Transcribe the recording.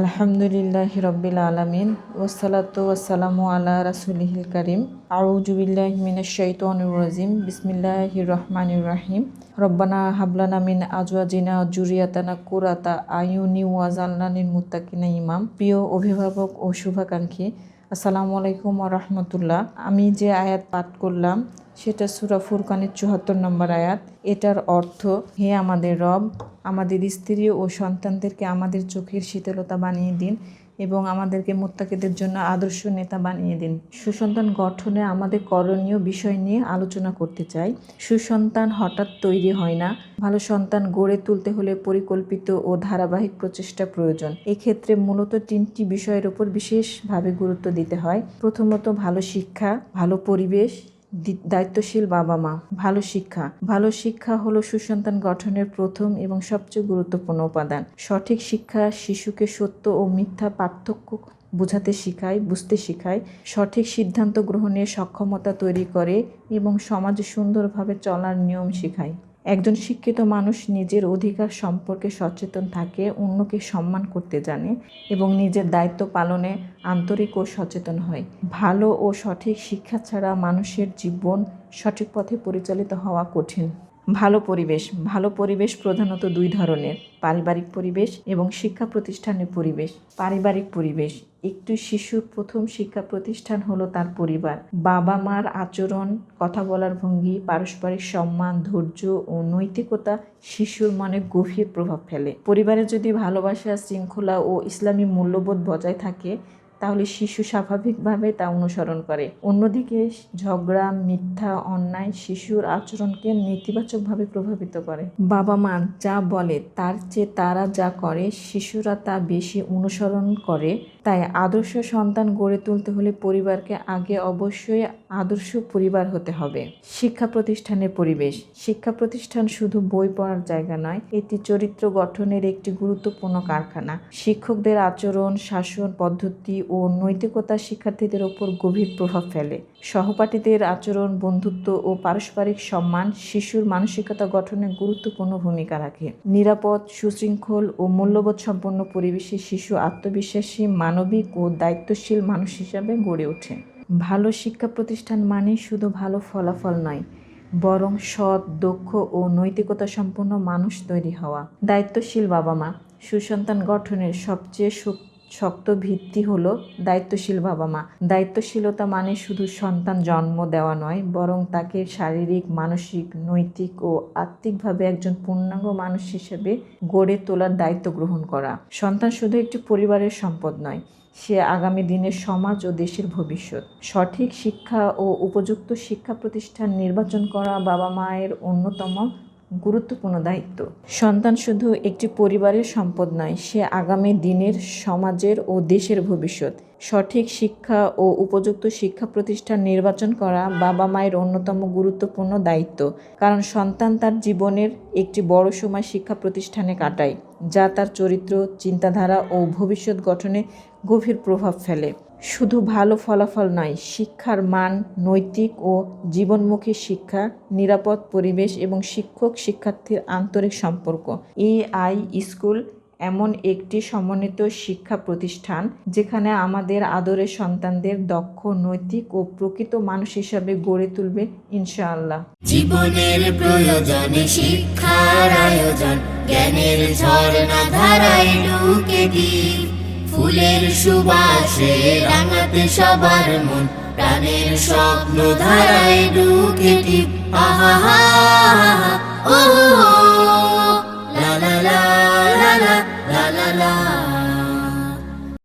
আলহামদুলিল্লাহ রব্বিল আলমিন ওসালাতু ওয়াসালামু আলা রাসুলিহিল করিম। আউজুবিল্লাহ মিনাশ শাইতানির রাজিম, বিসমিল্লাহির রহমানির রহিম। রব্বানা হাবলানা মিন আজওয়াজিনা জুরিয়াতানা কুরাতা আয়ুনি ওয়াজালনা লিল মুত্তাকিনা ইমাম। প্রিয় অভিভাবক ও শুভাকাঙ্ক্ষী, আসসালামু আলাইকুম রাহমাতুল্লাহ। আমি যে আয়াত পাঠ করলাম সেটা সুরা ফুরকানের চুয়াত্তর নম্বর আয়াত। এটার অর্থ, হে আমাদের রব, আমাদের স্ত্রী ও সন্তানদেরকে আমাদের চোখের শীতলতা বানিয়ে দিন এবং আমাদেরকে মোত্তাকিদের জন্য আদর্শ নেতা বানিয়ে দিন। সুসন্তান গঠনে আমাদের করণীয় বিষয় নিয়ে আলোচনা করতে চাই। সুসন্তান হঠাৎ তৈরি হয় না। ভালো সন্তান গড়ে তুলতে হলে পরিকল্পিত ও ধারাবাহিক প্রচেষ্টা প্রয়োজন। এক্ষেত্রে মূলত তিনটি বিষয়ের উপর বিশেষভাবে গুরুত্ব দিতে হয়। প্রথমত, ভালো শিক্ষা, ভালো পরিবেশ দায়িত্বশীল বাবা মা। ভালো শিক্ষা। ভালো শিক্ষা হলো সুসন্তান গঠনের প্রথম এবং সবচেয়ে গুরুত্বপূর্ণ উপাদান। সঠিক শিক্ষা শিশুকে সত্য ও মিথ্যা পার্থক্য বোঝাতে শেখায়, বুঝতে শেখায়। সঠিক সিদ্ধান্ত গ্রহণের সক্ষমতা তৈরি করে এবং সমাজে সুন্দরভাবে চলার নিয়ম শেখায়। একজন শিক্ষিত মানুষ নিজের অধিকার সম্পর্কে সচেতন থাকে, অন্যকে সম্মান করতে জানে এবং নিজের দায়িত্ব পালনে আন্তরিক ও সচেতন হয়। ভালো ও সঠিক শিক্ষা ছাড়া মানুষের জীবন সঠিক পথে পরিচালিত হওয়া কঠিন। ভালো পরিবেশ ভালো পরিবেশ প্রধানত দুই ধরনের, পারিবারিক পরিবেশ এবং শিক্ষা প্রতিষ্ঠানের পরিবেশ। পারিবারিক পরিবেশ, একটি শিশুর প্রথম শিক্ষা প্রতিষ্ঠান হলো তার পরিবার। বাবা মার আচরণ, কথা বলার ভঙ্গি, পারস্পরিক সম্মান, ধৈর্য ও নৈতিকতা শিশুর মনে গভীর প্রভাব ফেলে। পরিবারে যদি ভালোবাসা, শৃঙ্খলা ও ইসলামী মূল্যবোধ বজায় থাকে তাহলে শিশু স্বাভাবিকভাবে তা অনুসরণ করে। অন্যদিকে, ঝগড়া, মিথ্যা, অন্যায় শিশুর আচরণকে নেতিবাচকভাবে প্রভাবিত করে। বাবা মা যা বলে, তার চেয়ে তারা যা করে, শিশুরা তা বেশি অনুসরণ করে। তাই আদর্শ সন্তান গড়ে তুলতে হলে পরিবারকে আগে অবশ্যই আদর্শ পরিবার হতে হবে। শিক্ষা প্রতিষ্ঠানের পরিবেশ। শিক্ষা প্রতিষ্ঠান শুধু বই পড়ার জায়গা নয়, এটি চরিত্র গঠনের একটি গুরুত্বপূর্ণ কারখানা। শিক্ষকদের আচরণ, শাসন পদ্ধতি ও নৈতিকতা শিক্ষার্থীদের ওপর গভীর প্রভাব ফেলে। সহপাঠীদের আচরণ, বন্ধুত্ব ও পারস্পরিক সম্মান শিশুর মানসিকতা গঠনে গুরুত্বপূর্ণ ভূমিকা রাখে। নিরাপদ, সুশৃঙ্খল ও মূল্যবোধ সম্পন্ন পরিবেশে শিশু আত্মবিশ্বাসী, মানবিক ও দায়িত্বশীল মানুষ হিসাবে গড়ে ওঠে। ভালো শিক্ষা প্রতিষ্ঠান মানে শুধু ভালো ফলাফল নয়, বরং সৎ, দক্ষ ও নৈতিকতা সম্পন্ন মানুষ তৈরি হওয়া। দায়িত্বশীল বাবা মা সুসন্তান গঠনের সবচেয়ে শক্ত ভিত্তি হলো দায়িত্বশীল বাবা মা। দায়িত্বশীলতা মানে শুধু সন্তান জন্ম দেওয়া নয়, বরং তাকে শারীরিক, মানসিক, নৈতিক ও আত্মিকভাবে একজন পূর্ণাঙ্গ মানুষ হিসেবে গড়ে তোলার দায়িত্ব গ্রহণ করা। সন্তান শুধু একটি পরিবারের সম্পদ নয়, সে আগামী দিনের সমাজ ও দেশের ভবিষ্যৎ। সঠিক শিক্ষা ও উপযুক্ত শিক্ষা প্রতিষ্ঠান নির্বাচন করা বাবা মায়ের অন্যতম গুরুত্বপূর্ণ দায়িত্ব। সন্তান শুধু একটি পরিবারের সম্পদ নয়, সে আগামী দিনের সমাজের ও দেশের ভবিষ্যৎ। সঠিক শিক্ষা ও উপযুক্ত শিক্ষা প্রতিষ্ঠান নির্বাচন করা বাবা মায়ের অন্যতম গুরুত্বপূর্ণ দায়িত্ব, কারণ সন্তান তার জীবনের একটি বড় সময় শিক্ষা প্রতিষ্ঠানে কাটায়, যা তার চরিত্র, চিন্তাধারা ও ভবিষ্যৎ গঠনে গভীর প্রভাব ফেলে। শুধু ভালো ফলাফল নয়, শিক্ষার মান, নৈতিক ও জীবনমুখী শিক্ষা, নিরাপদ পরিবেশ এবং শিক্ষক শিক্ষার্থীর আন্তরিক সম্পর্ক। এআই স্কুল এমন একটি সমন্বিত শিক্ষা প্রতিষ্ঠান যেখানে আমাদের আদরের সন্তানদের দক্ষ, নৈতিক ও প্রকৃত মানুষ হিসাবে গড়ে তুলবে, ইনশাআল্লাহ। জীবনের প্রয়োজনে শিক্ষার আয়োজন, জ্ঞানের ঝর্ণা ধারায় ঢুকে দি ফুলের সুবাসে রাঙাতে সবার মন প্রাণের স্বপ্ন ধারায় ঢুকে আহা ও